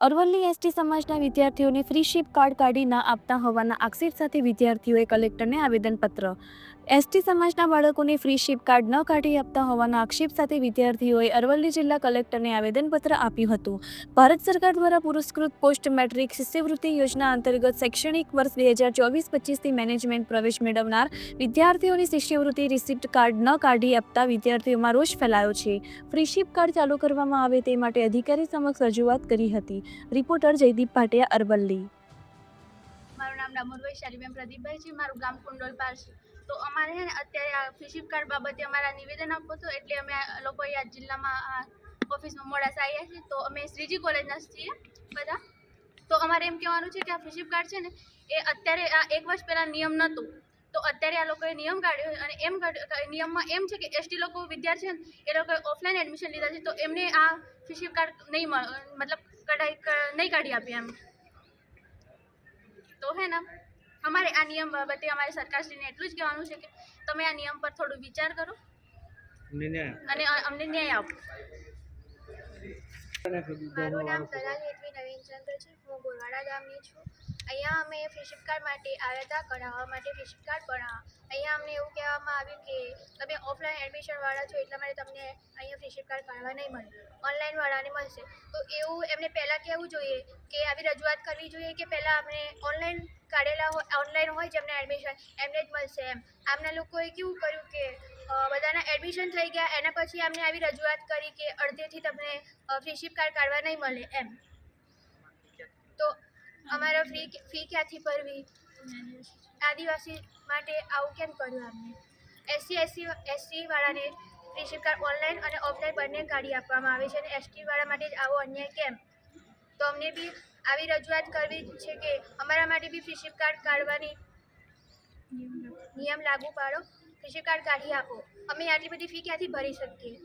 Aravalli ST સમાજના વિદ્યાર્થીઓને free ship card કાઢી ના આપતા હોવાના આક્ષેપ સાથે વિદ્યાર્થીઓએ કલેક્ટરને આવેદનપત્ર એસટી સમાજના બાળકોને ફ્રી શિપ કાર્ડ ન કાઢી આપતા હોવાના આક્ષેપ સાથે વિદ્યાર્થીઓએ અરવલ્લી જિલ્લા કલેક્ટરને આવેદનપત્ર આપ્યું હતું. ભારત સરકાર દ્વારા પુરસ્કૃત પોસ્ટ મેટ્રિક શિષ્યવૃત્તિ યોજના અંતર્ગત શૈક્ષણિક વર્ષ બે હજાર ચોવીસ પચીસથી મેનેજમેન્ટ પ્રવેશ મેળવનાર વિદ્યાર્થીઓની શિષ્યવૃત્તિ રિસિપ્ટ કાર્ડ ન કાઢી આપતા વિદ્યાર્થીઓમાં રોષ ફેલાયો છે. ફ્રી શિપ કાર્ડ ચાલુ કરવામાં આવે તે માટે અધિકારી સમક્ષ રજૂઆત કરી હતી. રિપોર્ટર જયદીપ ભાટિયા અરવલ્લી. નામ ડામોર વૈશાલીબેન પ્રદીપભાઈ છે, મારું ગામ કુંડોલપાર છે. તો અમારે છે ને અત્યારે આ ફિશિપ કાર્ડ બાબતે અમારા નિવેદન આપવું હતું, એટલે અમે લોકો આ જિલ્લામાં ઓફિસમાં મોડાસા આવ્યા છીએ. તો અમે શ્રીજી કોલેજના છીએ બધા. તો અમારે એમ કહેવાનું છે કે આ ફિશિપ કાર્ડ છે ને, એ અત્યારે આ એક વર્ષ પહેલાં નિયમ નહોતું. તો અત્યારે આ લોકોએ નિયમ કાઢ્યો અને એમ નિયમમાં એમ છે કે એસટી લોકો વિદ્યાર્થી છે એ લોકોએ ઓફલાઈન એડમિશન લીધા છે. તો એમને આ ફિશિપ કાર્ડ નહીં મતલબ કઢાઈ નહીં કાઢી આપી એમ. હે ને અમારે આ નિયમ બાબતે અમારે સરકારશ્રીને એટલું જ કહેવાનું છે કે તમે આ નિયમ પર થોડું વિચાર કરો અને અમને ન્યાય આપો. મારું નામ તલાલ હેતવી નવીનચંદ્ર છે. હું ગોરવાડા ગામની છું. અહીંયા અમે ફિશિપ કાર્ડ માટે આવ્યા હતા, કઢાવવા માટે ફિશિપ કાર્ડ બનાવવા અહીંયા અમને એવું કહેવામાં આવ્યું કે તમે ઓફલાઈન એડમિશનવાળા છો એટલા માટે તમને અહીંયા ફિશિપ કાર્ડ કાઢવા નહીં મળે. ઓનલાઈનવાળાને મળશે. તો એવું એમને પહેલાં કહેવું જોઈએ કે આવી રજૂઆત કરવી જોઈએ કે પહેલાં અમને ઓનલાઈન કાઢેલા હોય ઓનલાઈન હોય જેમને એડમિશન એમને જ મળશે એમ. આમના લોકોએ કેવું કર્યું કે બધાના એડમિશન થઈ ગયા, એના પછી અમને આવી રજૂઆત કરી કે અડધેથી તમને ફ્રીશિપ કાર્ડ કાઢવા નહીં મળે એમ. અમારા ફી ફી ક્યાંથી ભરવી? આદિવાસી માટે આવું કેમ કર્યું અમને એસસી એસસી એસસીવાળાને ફ્રીશિપ કાર્ડ ઓનલાઈન અને ઓફલાઈન બંને કાઢી આપવામાં આવે છે અને એસટી વાળા માટે જ આવો અન્યાય કેમ? તો અમને બી આવી રજૂઆત કરવી છે કે અમારા માટે બી ફ્રીશિપ કાર્ડ કાઢવાની નિયમ લાગુ પાડો. ફ્રીશિપ કાર્ડ કાઢી આપો. અમે આટલી બધી ફી ક્યાંથી ભરી શકીએ?